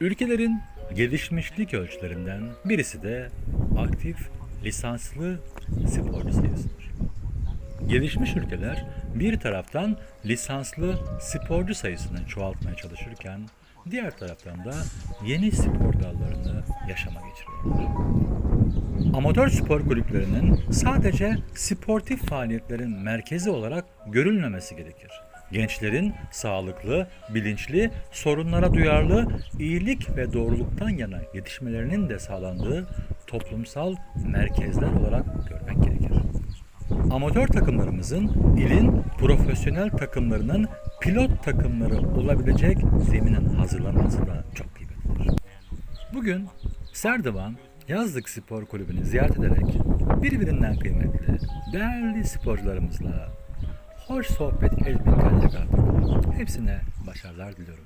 Ülkelerin gelişmişlik ölçülerinden birisi de aktif lisanslı sporcu sayısıdır. Gelişmiş ülkeler bir taraftan lisanslı sporcu sayısını çoğaltmaya çalışırken diğer taraftan da yeni spor dallarını yaşama geçiriyorlar. Amatör spor kulüplerinin sadece sportif faaliyetlerin merkezi olarak görülmemesi gerekir. Gençlerin sağlıklı, bilinçli, sorunlara duyarlı, iyilik ve doğruluktan yana yetişmelerinin de sağlandığı toplumsal merkezler olarak görmek gerekir. Amatör takımlarımızın ilin profesyonel takımlarının pilot takımları olabilecek zeminin hazırlanması da çok kıymetlidir. Bugün Serdivan Yazlık Spor Kulübü'nü ziyaret ederek birbirinden kıymetli, değerli sporcularımızla hoş sohbet etmekten yakaladık. Hepsine başarılar diliyorum.